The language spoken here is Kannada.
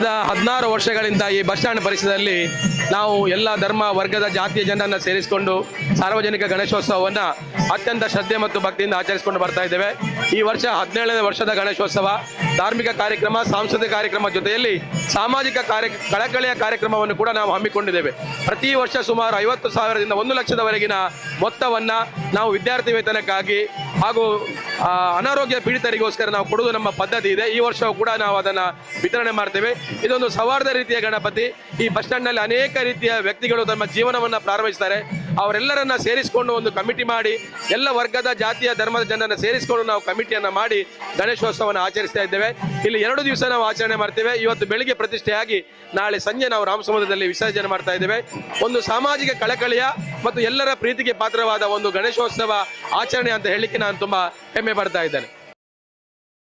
ಸುಮಾರು ವರ್ಷಗಳಿಂದ ಈ ಬಸ್ ಸ್ಟ್ಯಾಂಡ್ ಪರಿಸರದಲ್ಲಿ ನಾವು ಎಲ್ಲ ಧರ್ಮ ವರ್ಗದ ಜಾತಿಯ ಜನರನ್ನು ಸೇರಿಸಿಕೊಂಡು ಸಾರ್ವಜನಿಕ ಗಣೇಶೋತ್ಸವವನ್ನು ಅತ್ಯಂತ ಶ್ರದ್ಧೆ ಮತ್ತು ಭಕ್ತಿಯಿಂದ ಆಚರಿಸಿಕೊಂಡು ಬರ್ತಾ ಇದ್ದೇವೆ. ಈ ವರ್ಷ ಹದಿನೇಳನೇ ವರ್ಷದ ಗಣೇಶೋತ್ಸವ. ಧಾರ್ಮಿಕ ಕಾರ್ಯಕ್ರಮ, ಸಾಂಸ್ಕೃತಿಕ ಕಾರ್ಯಕ್ರಮ ಜೊತೆಯಲ್ಲಿ ಸಾಮಾಜಿಕ ಕಾರ್ಯ, ಕಳಕಳಿಯ ಕಾರ್ಯಕ್ರಮವನ್ನು ಕೂಡ ನಾವು ಹಮ್ಮಿಕೊಂಡಿದ್ದೇವೆ. ಪ್ರತಿ ವರ್ಷ ಸುಮಾರು ಐವತ್ತು ಸಾವಿರದಿಂದ ಒಂದು ಲಕ್ಷದವರೆಗಿನ ಮೊತ್ತವನ್ನು ನಾವು ವಿದ್ಯಾರ್ಥಿ ವೇತನಕ್ಕಾಗಿ ಹಾಗೂ ಅನಾರೋಗ್ಯ ಪೀಡಿತರಿಗೋಸ್ಕರ ನಾವು ಕೊಡುವುದು ನಮ್ಮ ಪದ್ಧತಿ ಇದೆ. ಈ ವರ್ಷವೂ ಕೂಡ ನಾವು ಅದನ್ನು ವಿತರಣೆ ಮಾಡ್ತೇವೆ. ಇದೊಂದು ಸೌಹಾರ್ದ ರೀತಿಯ ಗಣಪತಿ. ಈ ಬಸ್ ಸ್ಟ್ಯಾಂಡ್ನಲ್ಲಿ ಅನೇಕ ರೀತಿಯ ವ್ಯಕ್ತಿಗಳು ತಮ್ಮ ಜೀವನವನ್ನು ಪ್ರಾರಂಭಿಸ್ತಾರೆ. ಅವರೆಲ್ಲರನ್ನ ಸೇರಿಸಿಕೊಂಡು ಒಂದು ಕಮಿಟಿ ಮಾಡಿ, ಎಲ್ಲ ವರ್ಗದ ಜಾತಿಯ ಧರ್ಮದ ಜನರನ್ನು ಸೇರಿಸಿಕೊಂಡು ನಾವು ಕಮಿಟಿಯನ್ನು ಮಾಡಿ ಗಣೇಶೋತ್ಸವವನ್ನು ಆಚರಿಸ್ತಾ ಇದ್ದೇವೆ. ಇಲ್ಲಿ ಎರಡು ದಿವಸ ನಾವು ಆಚರಣೆ ಮಾಡ್ತೇವೆ. ಇವತ್ತು ಬೆಳಿಗ್ಗೆ ಪ್ರತಿಷ್ಠೆಯಾಗಿ ನಾಳೆ ಸಂಜೆ ನಾವು ರಾಮಸಮುದ್ರದಲ್ಲಿ ವಿಸರ್ಜನೆ ಮಾಡ್ತಾ ಇದ್ದೇವೆ. ಒಂದು ಸಾಮಾಜಿಕ ಕಳಕಳಿಯ ಮತ್ತು ಎಲ್ಲರ ಪ್ರೀತಿಗೆ ಪಾತ್ರವಾದ ಒಂದು ಗಣೇಶೋತ್ಸವ ಆಚರಣೆ ಅಂತ ಹೇಳಲಿಕ್ಕೆ ನಾನು ತುಂಬಾ ಹೆಮ್ಮೆ ಪಡ್ತಾ ಇದ್ದೇನೆ.